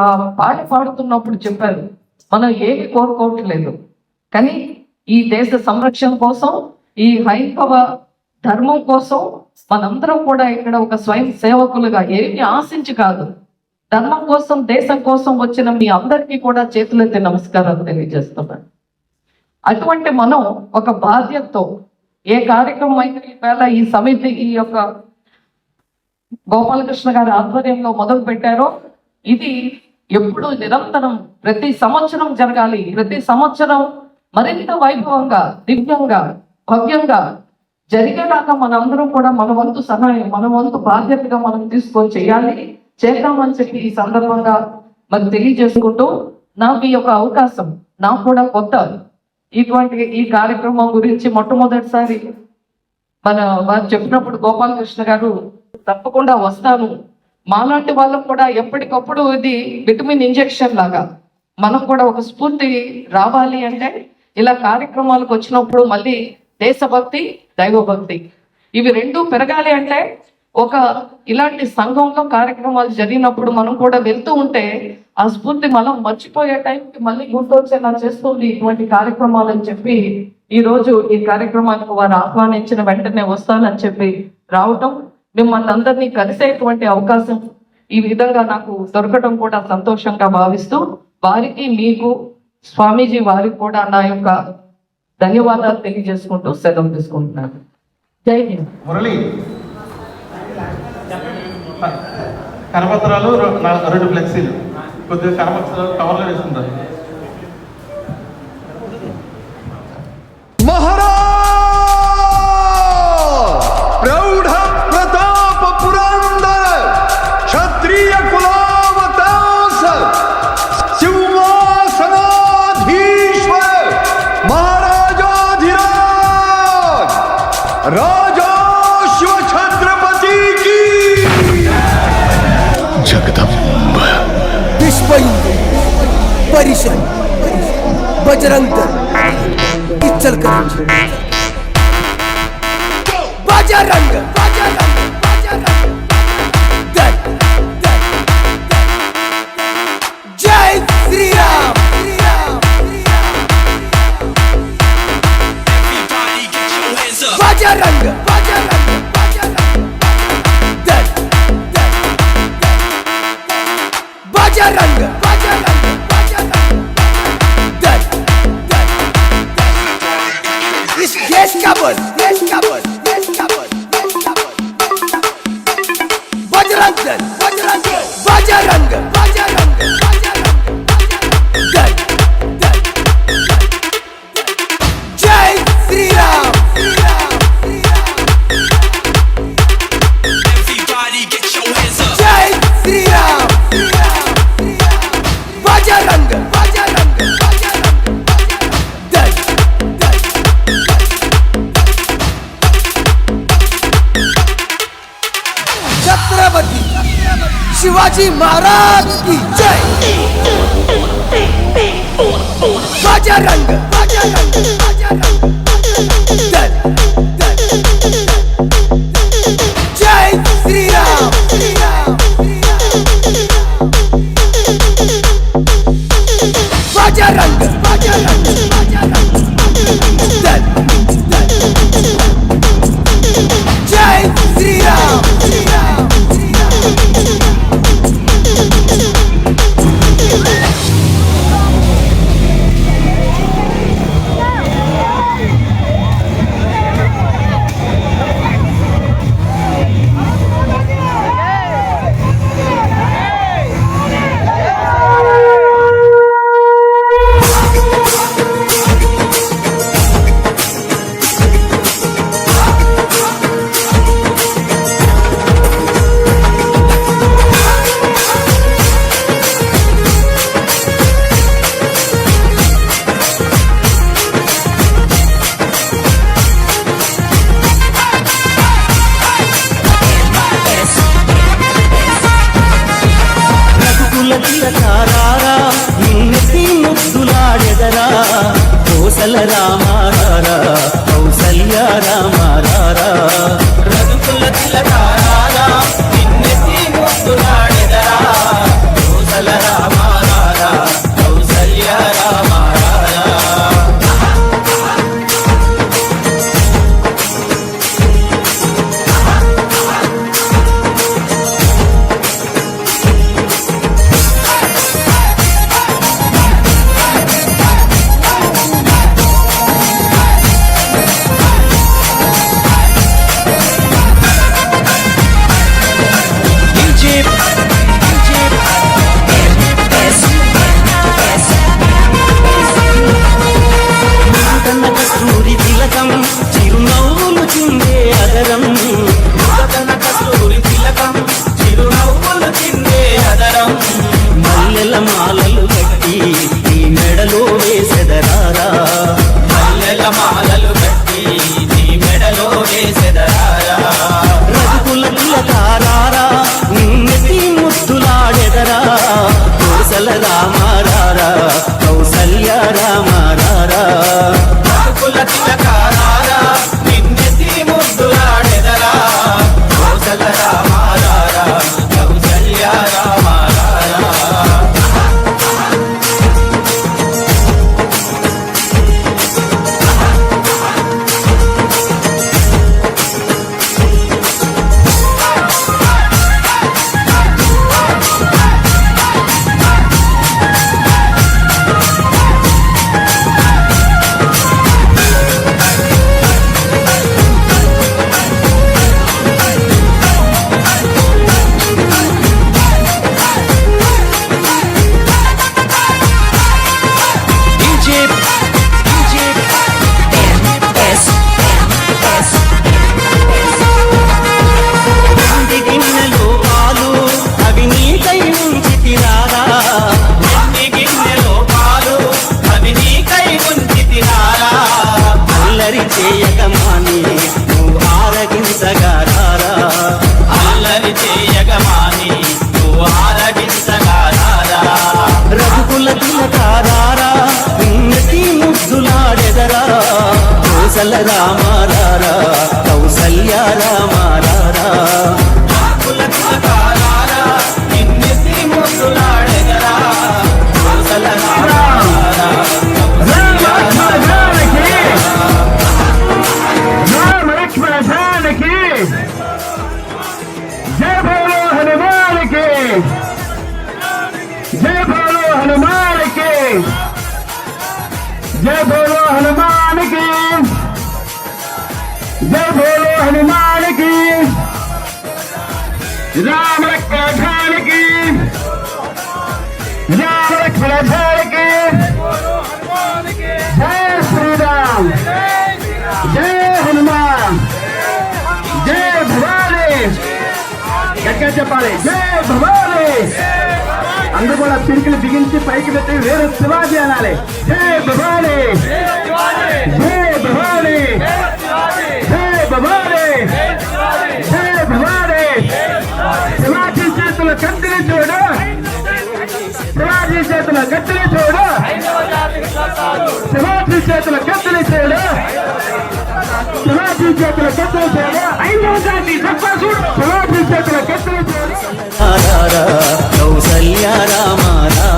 ఆ పాట పాడుతున్నప్పుడు చెప్పారు మనం ఏమి కోరుకోవట్లేదు. కానీ ఈ దేశ సంరక్షణ కోసం ఈ హైందవ ధర్మం కోసం మనందరం కూడా ఇక్కడ ఒక స్వయం సేవకులుగా ఏమి ఆశించి కాదు. ధర్మం కోసం దేశం కోసం వచ్చిన మీ అందరికీ కూడా చేతులెత్తి నమస్కారాలు తెలియజేస్తున్నాను. అటువంటి మనం ఒక బాధ్యతతో ఏ కార్యక్రమం అయితే ఈవేళ ఈ సమితి ఈ యొక్క గోపాలకృష్ణ గారి ఆధ్వర్యంలో మొదలు పెట్టారో ఇది ఎప్పుడు నిరంతరం ప్రతి సంవత్సరం జరగాలి. ప్రతి సంవత్సరం మరింత వైభవంగా దివ్యంగా భవ్యంగా జరిగేలాగా మనందరం కూడా మన వంతు సహాయం మన వంతు బాధ్యతగా మనం తీసుకొని చేయాలి. చేద్దామని చెప్పి ఈ సందర్భంగా మరి తెలియజేసుకుంటూ నాకు ఈ యొక్క అవకాశం నాకు కూడా కొత్త ఇటువంటి ఈ కార్యక్రమం గురించి మొట్టమొదటిసారి మన వారు చెప్పినప్పుడు గోపాలకృష్ణ గారు తప్పకుండా వస్తాను. మాలాంటి వాళ్ళకు కూడా ఎప్పటికప్పుడు ఇది విటమిన్ ఇంజెక్షన్ లాగా. మనం కూడా ఒక స్ఫూర్తి రావాలి అంటే ఇలా కార్యక్రమాలకు వచ్చినప్పుడు మళ్ళీ దేశభక్తి దైవభక్తి. ఇవి రెండు పెరగాలి అంటే ఒక ఇలాంటి సంఘంలో కార్యక్రమాలు జరిగినప్పుడు మనం కూడా వెళ్తూ ఉంటే ఆ స్ఫూర్తి మనం మర్చిపోయే టైంకి మళ్ళీ గుర్తొచ్చేలా చేస్తుంది ఇటువంటి కార్యక్రమాలు అని చెప్పి ఈ రోజు ఈ కార్యక్రమానికి వారు ఆహ్వానించిన వెంటనే వస్తానని చెప్పి రావటం మిమ్మల్ని అందరినీ కలిసేటువంటి అవకాశం ఈ విధంగా నాకు దొరకటం కూడా సంతోషంగా భావిస్తూ వారికి మీకు స్వామీజీ వారికి కూడా నా యొక్క ధన్యవాదాలు తెలియజేసుకుంటూ సెలవు తీసుకుంటున్నాను. జై హింద్. మురళి. నా- రెండు ఫ్లెక్సీలు. కొద్దిగా కరపత్రాలు కవర్లో వేసుకుంటారు परिषद बजरंग दल इचलकरंजी कर। बजरंग बजरंग। Весь, весь кабот, весь кабот, весь кабот, весь кабот. Баджаранга, баджаранга, баджаранга. शिवाजी महाराज की जय। बाजा रंग बाजा रंग बाजा रंग। కోసల రామారారా కౌసల్య రామారారా రఘుకుల తిలకారారా అల్లరి చేయక మాని నువ్వు ఆరగించగారారా అల్లరి చేయక మాని నువ్వు ఆరగించగారారా రఘుకుల తిలకారారా నిన్నటి ముద్దులాడెదరా. కోసల రామారారా. जय बोलो हनुमान की। जय बोलो हनुमान की। राम रखा झान की। राम रखा झान की। जय श्री राम जय हनुमान। जय भवानी। जय भवानी। అందరూ కూడా పిరికిలు బిగించి పైకి పెట్టి వేరే శివాజీ అనాలి. జయ భవానీ! జయ భవానీ! హే భవానీ! జయ భవానీ! శివాజీ చేతుల కత్తిని చూడు. శివాజీ చేతుల కత్తిని చూడు. శివాజీ చేతుల కత్తిని చూడు. గులాబీ చేతుల కట్టలు చేయాలి చేతుల కట్టలు చేయాలి కౌసల్యారామారా